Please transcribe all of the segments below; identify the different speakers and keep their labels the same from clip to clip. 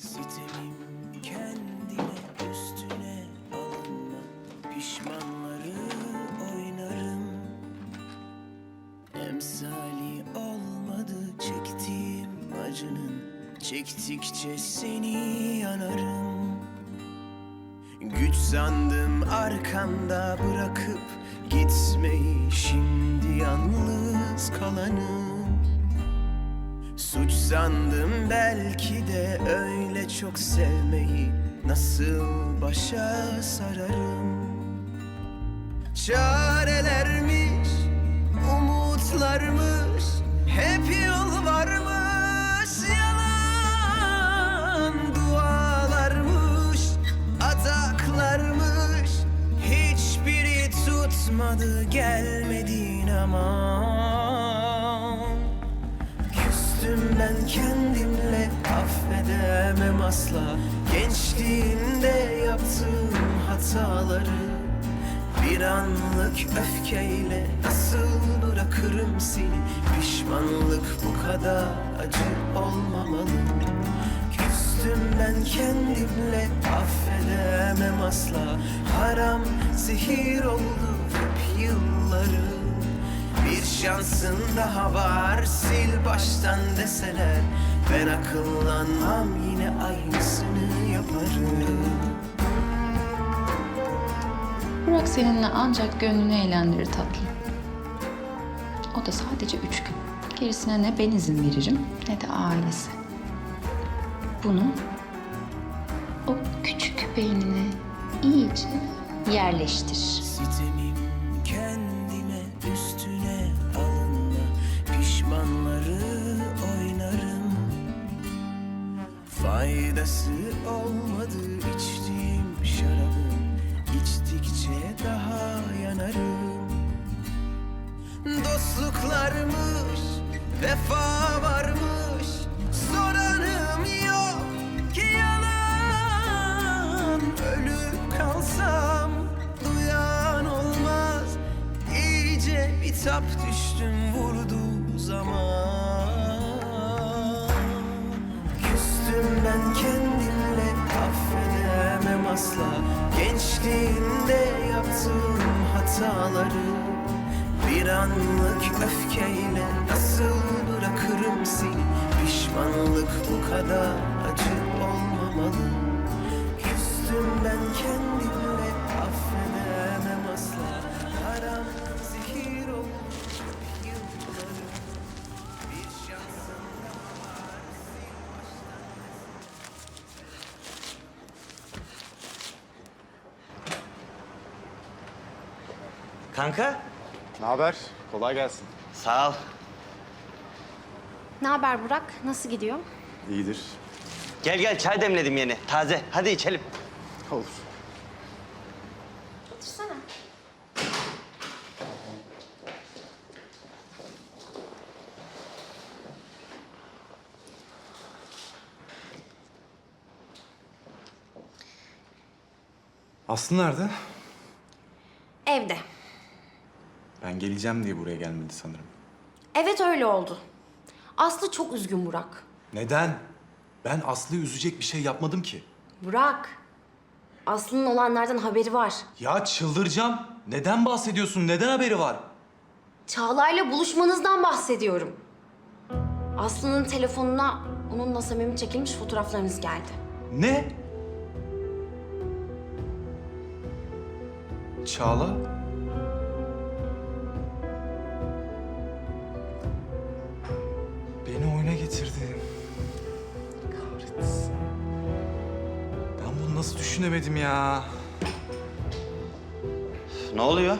Speaker 1: Sitemim kendime üstüne alınma. Pişmanları oynarım. Emsali olmadı çektiğim acının. Çektikçe seni yanarım. Güç sandım arkamda bırakıp gitmeyi. Şimdi yalnız kalanım sandım belki de öyle çok sevmeyi Nasıl başa sararım? Çarelermiş, umutlarmış Hep yol varmış. Yalan dualarmış Ataklarmış. Hiçbiri tutmadı gelmedin aman asla. Gençliğinde yaptığım hataları Bir anlık öfkeyle nasıl bırakırım seni? Pişmanlık bu kadar acı olmamalı. Küstüm ben kendimle affedemem asla. Haram zehir oldu hep yıllarım bir şansın daha var sil baştan deseler Ben akıllanmam yine aynısını yaparım
Speaker 2: Burak seninle ancak gönlünü eğlendirir tatlım. O da sadece üç gün. Gerisine ne ben izin veririm ne de ailesi. Bunu o küçük beynine iyice yerleştir.
Speaker 1: Sitemim Bir anlık öfkeyle nasıl bırakırım seni? Pişmanlık bu kadar acı olmamalı. Küstüm ben kendimle affedemem asla. Haram zehir olmuş yıllarım. Bir şansım
Speaker 3: Kanka,
Speaker 4: Ne haber? Kolay gelsin.
Speaker 3: sağ ol.
Speaker 5: Ne haber Burak? Nasıl gidiyor?
Speaker 4: İyidir.
Speaker 3: Gel gel çay demledim yeni, taze. Hadi içelim.
Speaker 4: Olur.
Speaker 5: Otursana.
Speaker 4: Aslı nerede?
Speaker 5: Evde.
Speaker 4: Geleceğim diye buraya gelmedi sanırım.
Speaker 5: Evet öyle oldu. Aslı çok üzgün Burak.
Speaker 4: Neden? Ben Aslı'yı üzecek bir şey yapmadım ki.
Speaker 5: Burak. Aslı'nın olanlardan haberi var.
Speaker 4: Ya çıldıracağım. Neden bahsediyorsun? Neden haberi var?
Speaker 5: Çağla'yla buluşmanızdan bahsediyorum. Aslı'nın telefonuna onunla samimi çekilmiş fotoğraflarınız geldi.
Speaker 4: Ne? Çağla? Nasıl düşünemedim ya?
Speaker 3: Ne oluyor?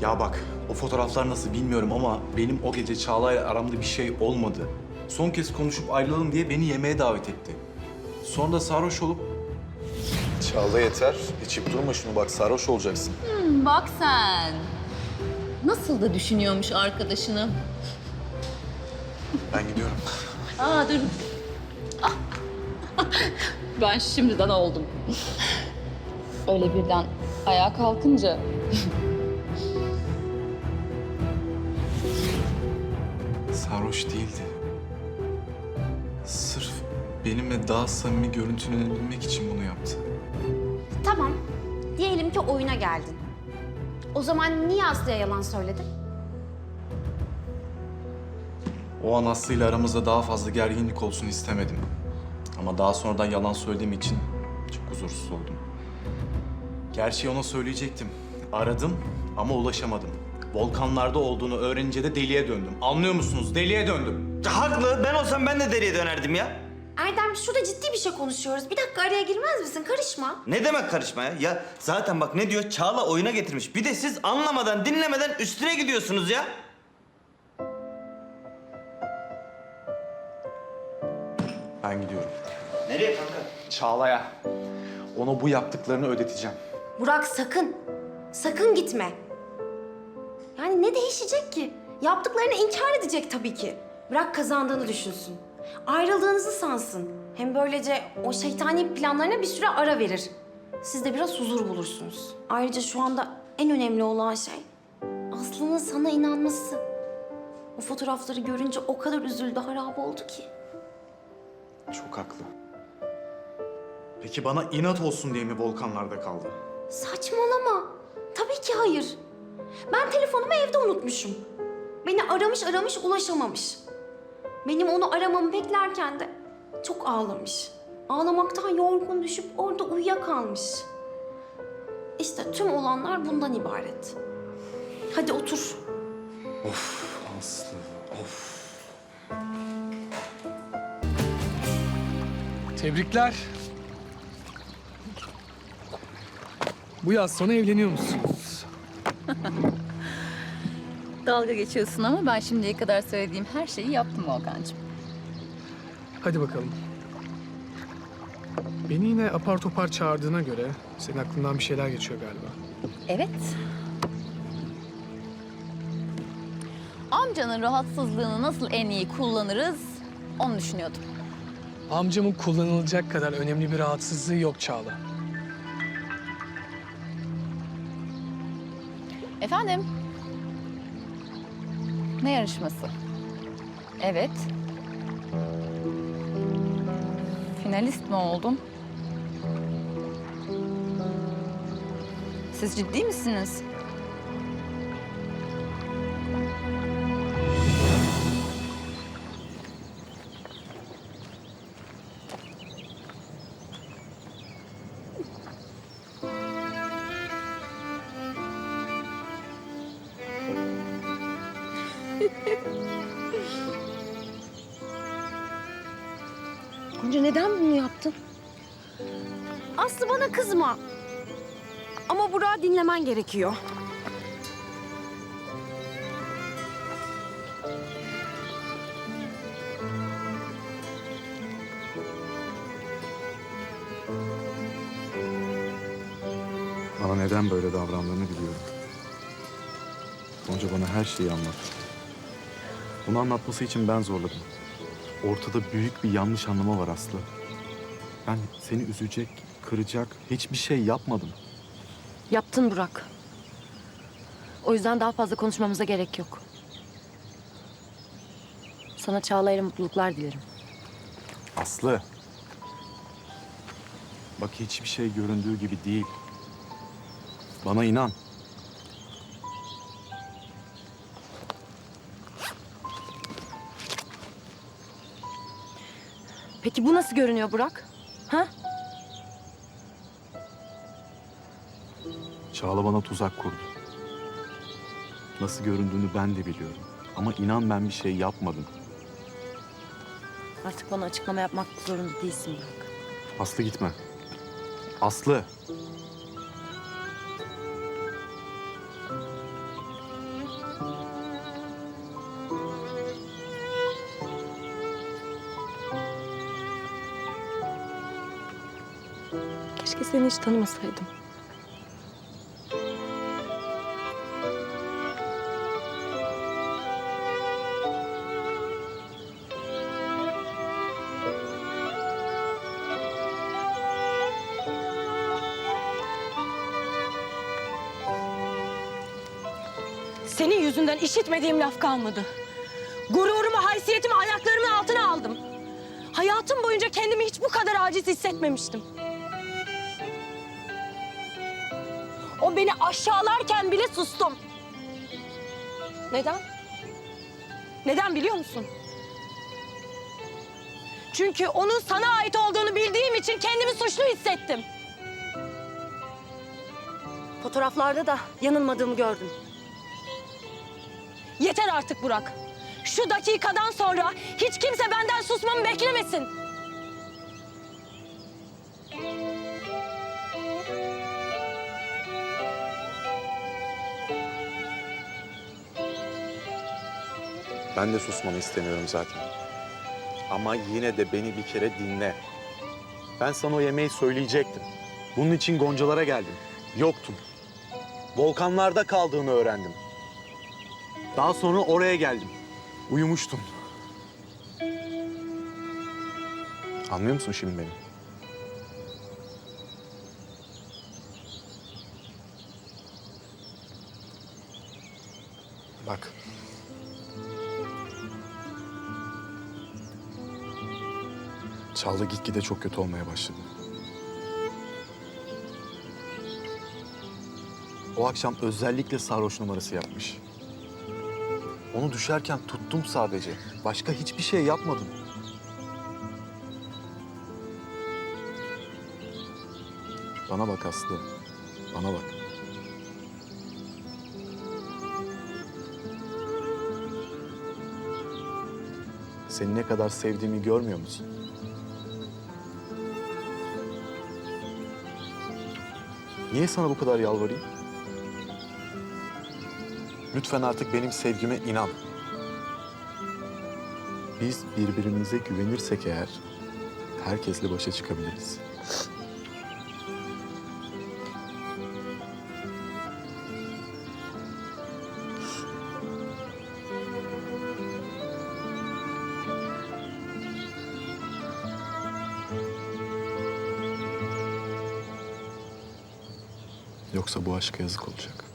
Speaker 4: Ya bak, o fotoğraflar nasıl bilmiyorum ama benim o gece Çağla'yla aramda bir şey olmadı. Son kez konuşup ayrılalım diye beni yemeğe davet etti. Sonra da sarhoş olup...
Speaker 6: Çağla yeter. İçip durma şunu bak sarhoş olacaksın.
Speaker 7: Bak sen. Nasıl da düşünüyormuş arkadaşını.
Speaker 6: Ben gidiyorum.
Speaker 7: Aa dur. Ben şimdiden oldum. Öyle birden ayağa kalkınca
Speaker 4: Sarhoş değildi.
Speaker 6: Sırf benimle daha samimi görüntülenebilmek için bunu yaptı.
Speaker 5: Tamam. Diyelim ki oyuna geldin. O zaman niye Aslı'ya yalan söyledin?
Speaker 6: O an Aslı ile aramızda daha fazla gerginlik olsun istemedim. Ama daha sonradan yalan söylediğim için çok huzursuz oldum. Gerçeği ona söyleyecektim. Aradım ama ulaşamadım. Volkanlarda olduğunu öğrenince de deliye döndüm. Anlıyor musunuz? Deliye döndüm.
Speaker 3: Haklı. Ben olsam ben de deriye dönerdim ya.
Speaker 5: Erdem şurada ciddi bir şey konuşuyoruz. Bir dakika araya girmez misin? Karışma.
Speaker 3: Ne demek karışma ya? Ya zaten bak ne diyor? Çağla oyuna getirmiş. Bir de siz anlamadan, dinlemeden üstüne gidiyorsunuz ya.
Speaker 6: Ben gidiyorum.
Speaker 3: Nereye kanka?
Speaker 6: Çağla'ya. Ona bu yaptıklarını ödeteceğim.
Speaker 5: Burak sakın. Sakın gitme. Yani ne değişecek ki? Yaptıklarını inkar edecek tabii ki. Bırak kazandığını düşünsün. Ayrıldığınızı sansın. Hem böylece o şeytani planlarına bir süre ara verir. Siz de biraz huzur bulursunuz. Ayrıca şu anda en önemli olan şey Aslı'nın sana inanması. O fotoğrafları görünce o kadar üzüldü, harap oldu ki.
Speaker 6: Çok haklı. Peki bana inat olsun diye mi volkanlarda kaldı?
Speaker 5: Saçmalama. Tabii ki hayır. Ben telefonumu evde unutmuşum. Beni aramış aramış ulaşamamış. Benim onu aramamı beklerken de çok ağlamış. Ağlamaktan yorgun düşüp orada uyuyakalmış. İşte tüm olanlar bundan ibaret. Hadi otur.
Speaker 6: Aslı, of.
Speaker 8: Tebrikler. Bu yaz sonu evleniyor musunuz?
Speaker 7: Dalga geçiyorsun ama ben şimdiye kadar söylediğim her şeyi yaptım Volkan'cığım.
Speaker 8: Hadi bakalım. Beni yine apar topar çağırdığına göre senin aklından bir şeyler geçiyor galiba.
Speaker 7: Evet. Amcanın rahatsızlığını nasıl en iyi kullanırız onu düşünüyordum.
Speaker 8: Amcamın kullanılacak kadar önemli bir rahatsızlığı yok Çağla.
Speaker 7: Efendim? Ne yarışması? Evet. Finalist mi oldum? Siz ciddi misiniz?
Speaker 5: Gerekiyor.
Speaker 6: Bana neden böyle davrandığını biliyorum. Gonca bana her şeyi anlattı. Bunu anlatması için ben zorladım. Ortada büyük bir yanlış anlama var Aslı. Ben seni üzecek, kıracak hiçbir şey yapmadım.
Speaker 9: Yaptın Burak. O yüzden daha fazla konuşmamıza gerek yok. Sana Çağla'yla mutluluklar dilerim.
Speaker 6: Aslı. Bak hiçbir şey göründüğü gibi değil. Bana inan.
Speaker 9: Peki bu nasıl görünüyor Burak?
Speaker 6: Çağla bana tuzak kurdu. Nasıl göründüğünü ben de biliyorum. Ama inan ben bir şey yapmadım.
Speaker 9: Artık bana açıklama yapmak zorunda değilsin Burak.
Speaker 6: Aslı gitme. Aslı.
Speaker 9: Keşke seni hiç tanımasaydım. Senin yüzünden işitmediğim laf kalmadı. Gururumu, haysiyetimi ayaklarımın altına aldım. Ha
Speaker 10: Hayatım boyunca kendimi hiç bu kadar aciz hissetmemiştim. O beni aşağılarken bile sustum. Neden? Neden biliyor musun? Çünkü onun sana ait olduğunu bildiğim için kendimi suçlu hissettim. Fotoğraflarda da yanılmadığımı gördüm. Yeter artık Burak. Şu dakikadan sonra hiç kimse benden susmamı beklemesin.
Speaker 6: Ben de susmanı istemiyorum zaten. Ama yine de beni bir kere dinle. Ben sana o yemeği söyleyecektim. Bunun için Goncalara geldim. Yoktun. Volkanlarda kaldığını öğrendim. Daha sonra oraya geldim. Uyumuştun. Anlıyor musun şimdi beni? Bak. Çağla gitgide çok kötü olmaya başladı. O akşam özellikle sarhoş numarası yapmış. Onu düşerken tuttum sadece. Başka hiçbir şey yapmadım. Bana bak Aslı. Bana bak. Seni ne kadar sevdiğimi görmüyor musun? Niye sana bu kadar yalvarayım? Lütfen artık benim sevgime inan. Biz birbirimize güvenirsek eğer herkesle başa çıkabiliriz. Yoksa bu aşka yazık olacak.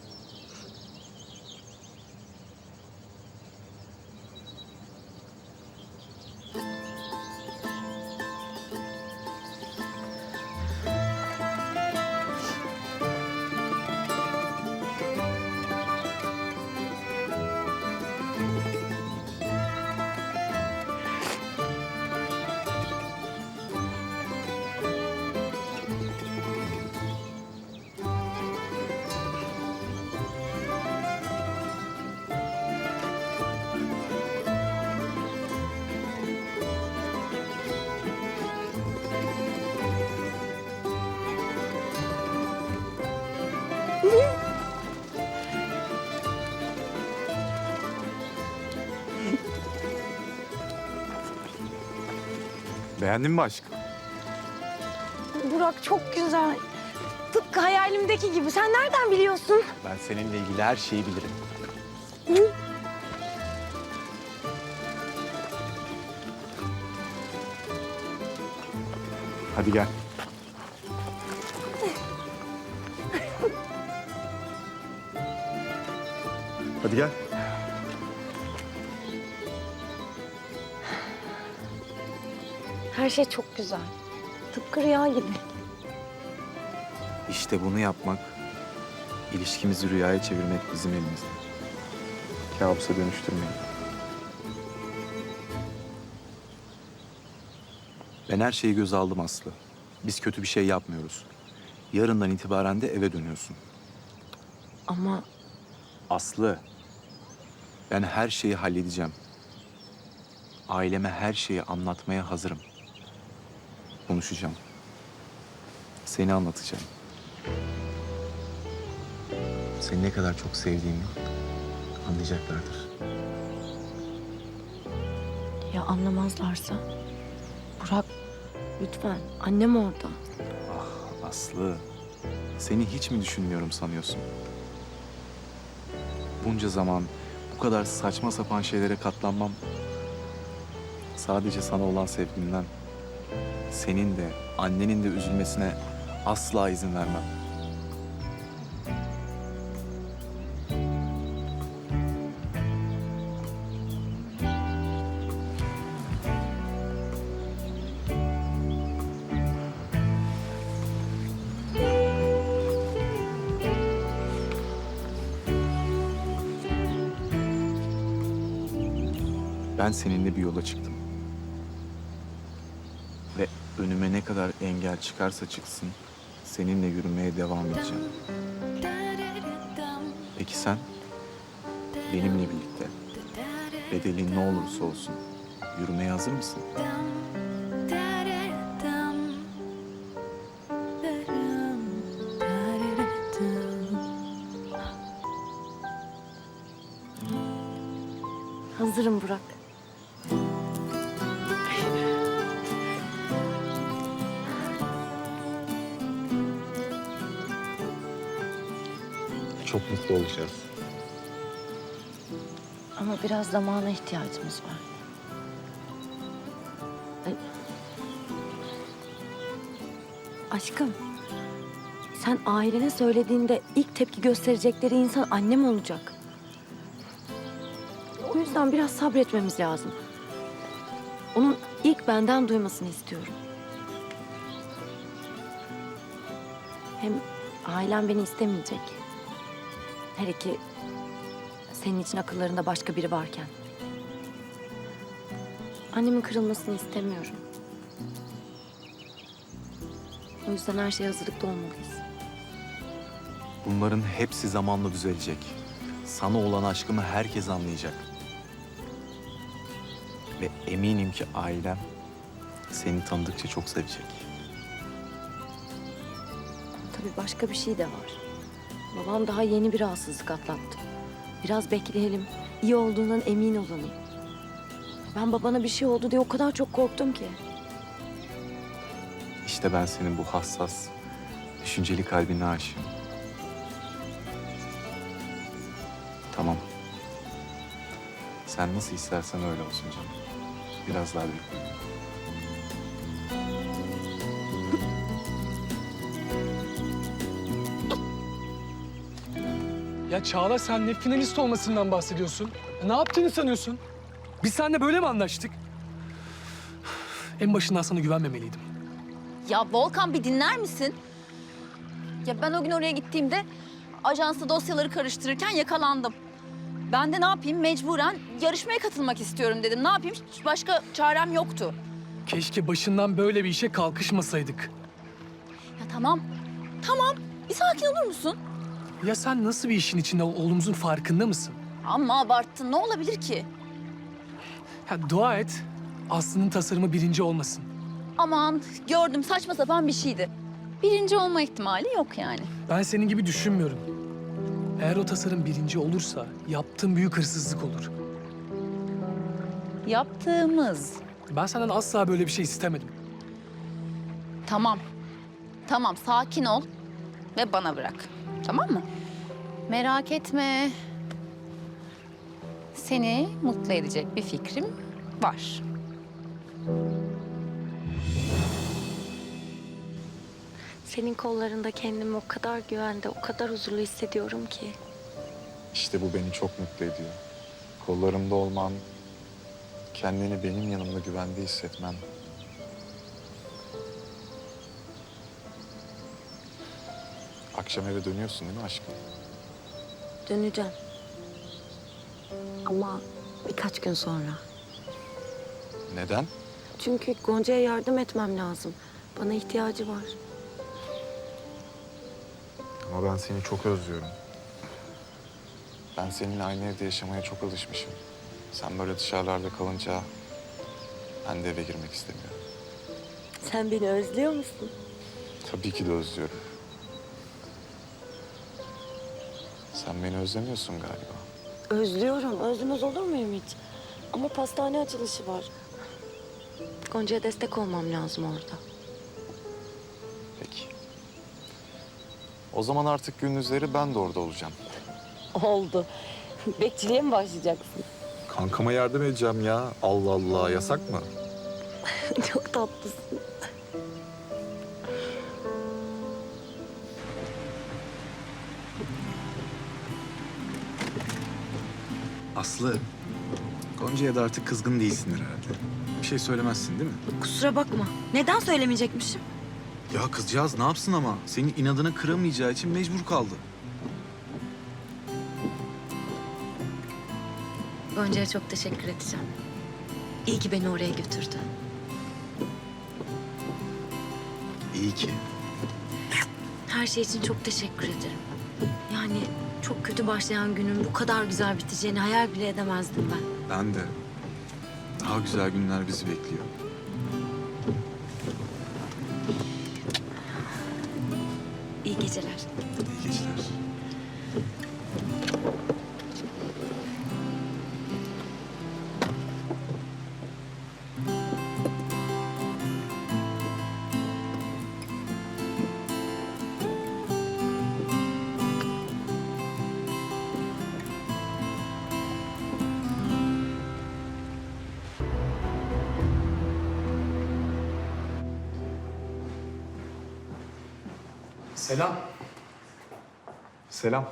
Speaker 6: Beğendin mi aşkım?
Speaker 10: Burak çok güzel. Tıpkı hayalimdeki gibi. Sen nereden biliyorsun?
Speaker 6: Ben seninle ilgili her şeyi bilirim. Hadi gel. Hadi gel.
Speaker 10: Her şey çok güzel. Tıpkı rüya gibi.
Speaker 6: İşte bunu yapmak, ilişkimizi rüyaya çevirmek bizim elimizde. Kabusa dönüştürmeyin. Ben her şeyi göze aldım Aslı. Biz kötü bir şey yapmıyoruz. Yarından itibaren de eve dönüyorsun.
Speaker 9: Ama
Speaker 6: Aslı, ben her şeyi halledeceğim. Aileme her şeyi anlatmaya hazırım. Konuşacağım. Seni anlatacağım. Seni ne kadar çok sevdiğimi anlayacaklardır.
Speaker 9: ya anlamazlarsa? Burak lütfen annem orada.
Speaker 6: Aslı, seni hiç mi düşünmüyorum sanıyorsun? Bunca zaman bu kadar saçma sapan şeylere katlanmam sadece sana olan sevgimden senin de annenin de üzülmesine asla izin vermem. Ben seninle bir yola çıktım. Engel çıkarsa çıksın seninle yürümeye devam edeceğim. Peki sen benimle birlikte bedeli ne olursa olsun yürümeye hazır mısın?
Speaker 9: Hazırım Burak.
Speaker 6: Mutlu olacağız.
Speaker 9: Ama biraz zamana ihtiyacımız var. Aşkım, sen ailene söylediğinde ilk tepki gösterecekleri insan annem olacak. O yüzden biraz sabretmemiz lazım. Onun ilk benden duymasını istiyorum. Hem ailem beni istemeyecek. Hele ki senin için akıllarında başka biri varken. Annemin kırılmasını istemiyorum. O yüzden her şeye hazırlıklı olmalıyız.
Speaker 6: Bunların hepsi zamanla düzelecek. Sana olan aşkımı herkes anlayacak. Ve eminim ki ailem seni tanıdıkça çok sevecek.
Speaker 9: Tabii başka bir şey de var. Babam daha yeni bir rahatsızlık atlattı. Biraz bekleyelim, iyi olduğundan emin olalım. Ben babana bir şey oldu diye o kadar çok korktum ki.
Speaker 6: İşte ben senin bu hassas, düşünceli kalbine aşığım. Tamam. Sen nasıl istersen öyle olsun canım. Biraz daha bekleyelim.
Speaker 8: Ya Çağla sen ne finalist olmasından bahsediyorsun? Ne yaptığını sanıyorsun? Biz seninle böyle mi anlaştık? En başından sana güvenmemeliydim.
Speaker 7: Ya Volkan bir dinler misin? Ya ben o gün oraya gittiğimde ajansta dosyaları karıştırırken yakalandım. Ben de ne yapayım mecburen yarışmaya katılmak istiyorum dedim. Ne yapayım hiç başka çarem yoktu.
Speaker 8: Keşke başından böyle bir işe kalkışmasaydık.
Speaker 7: Ya tamam, tamam bir sakin olur musun?
Speaker 8: Ya sen nasıl bir işin içinde olduğumuzun farkında mısın?
Speaker 7: Ama abarttın ne olabilir ki?
Speaker 8: Ya dua et, Aslı'nın tasarımı birinci olmasın.
Speaker 7: Aman gördüm saçma sapan bir şeydi. Birinci olma ihtimali yok yani.
Speaker 8: Ben senin gibi düşünmüyorum. Eğer o tasarım birinci olursa yaptığın büyük hırsızlık olur.
Speaker 7: Yaptığımız.
Speaker 8: Ben senden asla böyle bir şey istemedim.
Speaker 7: Tamam. Tamam sakin ol ve bana bırak. Tamam mı? Merak etme. Seni mutlu edecek bir fikrim var.
Speaker 9: Senin kollarında kendimi o kadar güvende, o kadar huzurlu hissediyorum ki.
Speaker 6: İşte bu beni çok mutlu ediyor. Kollarımda olman, kendini benim yanımda güvende hissetmen. Akşam eve dönüyorsun değil mi aşkım?
Speaker 9: Döneceğim. Ama birkaç gün sonra.
Speaker 6: Neden?
Speaker 9: Çünkü Gonca'ya yardım etmem lazım. Bana ihtiyacı var.
Speaker 6: Ama ben seni çok özlüyorum. Ben seninle aynı evde yaşamaya çok alışmışım. Sen böyle dışarılarda kalınca ben de eve girmek istemiyorum.
Speaker 9: Sen beni özlüyor musun?
Speaker 6: Tabii ki de özlüyorum. Sen beni özlemiyorsun galiba.
Speaker 9: Özlüyorum. Özlemez olur muyum hiç? Ama pastane açılışı var. Gonca'ya destek olmam lazım orada.
Speaker 6: Peki. O zaman artık gündüzleri ben de orada olacağım.
Speaker 9: Oldu. Bekçiliğe mi başlayacaksın?
Speaker 6: Kankama yardım edeceğim ya. Allah Allah yasak mı?
Speaker 9: Çok tatlısın.
Speaker 6: Aslı, Gonca'ya da artık kızgın değilsindir herhalde. Bir şey söylemezsin değil mi?
Speaker 5: Kusura bakma. Neden söylemeyecekmişim?
Speaker 6: Ya kızcağız ne yapsın ama? Senin inadına kıramayacağı için mecbur kaldı.
Speaker 9: Gonca'ya çok teşekkür edeceğim. İyi ki beni oraya götürdü.
Speaker 6: İyi ki.
Speaker 9: Her şey için çok teşekkür ederim. Yani çok kötü başlayan günün bu kadar güzel biteceğini hayal bile edemezdim ben.
Speaker 6: Ben de. Daha güzel günler bizi bekliyor. İyi geceler.
Speaker 8: Selam.
Speaker 6: Selam.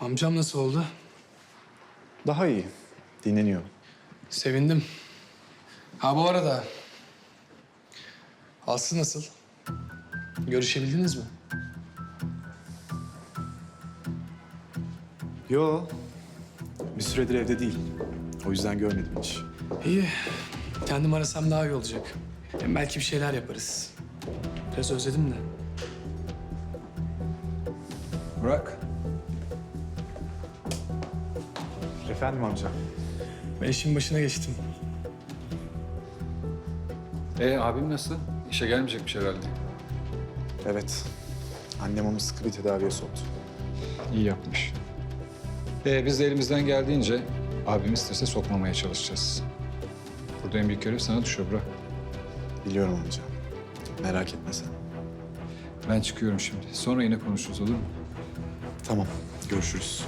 Speaker 8: Amcam nasıl oldu?
Speaker 6: Daha iyi. Dinleniyor.
Speaker 8: Sevindim. Ha bu arada... Aslı nasıl? Görüşebildiniz mi?
Speaker 6: Yo. Bir süredir evde değil. O yüzden görmedim hiç.
Speaker 8: İyi. Kendim arasam daha iyi olacak. Hem belki bir şeyler yaparız. Biraz özledim de.
Speaker 11: Burak,
Speaker 6: Efendim amca.
Speaker 8: Ben işin başına geçtim.
Speaker 11: e abim nasıl? İşe gelmeyecekmiş herhalde.
Speaker 6: Evet. Annem onu sıkı bir tedaviye soktu.
Speaker 11: İyi yapmış. E biz de elimizden geldiğince abimi strese sokmamaya çalışacağız. Burada en büyük görev sana düşüyor Burak.
Speaker 6: Biliyorum amca. Merak etme sen.
Speaker 11: Ben çıkıyorum şimdi. Sonra yine konuşuruz olur mu?
Speaker 6: Tamam. Görüşürüz.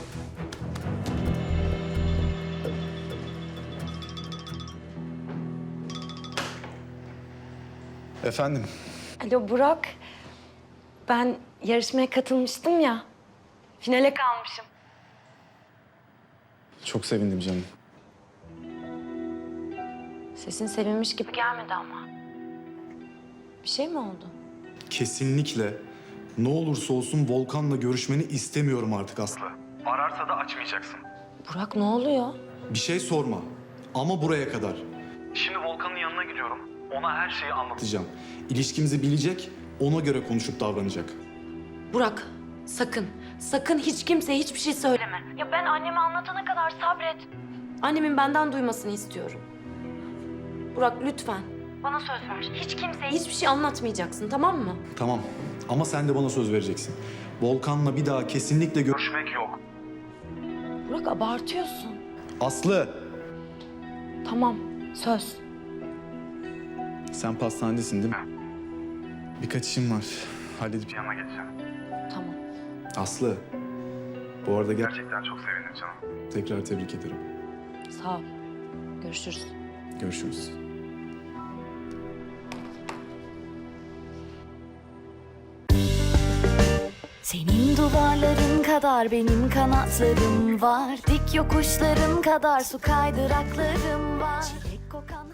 Speaker 6: Efendim.
Speaker 10: Alo Burak. Ben yarışmaya katılmıştım ya. Finale kalmışım.
Speaker 6: Çok sevindim canım.
Speaker 9: Sesin sevinmiş gibi gelmedi ama. Bir şey mi oldu?
Speaker 6: Kesinlikle ne olursa olsun Volkan'la görüşmeni istemiyorum artık Aslı.
Speaker 9: Burak ne oluyor?
Speaker 6: Bir şey sorma ama buraya kadar.
Speaker 12: Şimdi Volkan'ın yanına gidiyorum. Ona her şeyi anlatacağım.
Speaker 6: Atacağım. İlişkimizi bilecek, ona göre konuşup davranacak.
Speaker 5: Burak sakın, sakın hiç kimseye hiçbir şey söyleme.
Speaker 10: Ya ben anneme anlatana kadar sabret.
Speaker 5: Annemin benden duymasını istiyorum. Burak lütfen.
Speaker 10: Bana söz ver. Hiç kimseye
Speaker 5: Hiçbir şey anlatmayacaksın tamam mı?
Speaker 6: Tamam ama sen de bana söz vereceksin. Volkan'la bir daha kesinlikle görüş...
Speaker 12: Görüşmek yok.
Speaker 9: Burak abartıyorsun.
Speaker 6: Aslı!
Speaker 9: Tamam söz.
Speaker 6: Sen pastanedesin değil mi? Birkaç işim var. Halledip...
Speaker 12: Yanına geçeceğim.
Speaker 9: Tamam.
Speaker 6: Aslı, bu arada gel...
Speaker 12: Gerçekten çok sevindim canım.
Speaker 6: Tekrar tebrik ederim.
Speaker 9: Sağ ol. Görüşürüz.
Speaker 6: Görüşürüz.
Speaker 13: Senin duvarların kadar benim kanatlarım var. Dik yokuşların kadar su kaydıraklarım var. Çilek kokan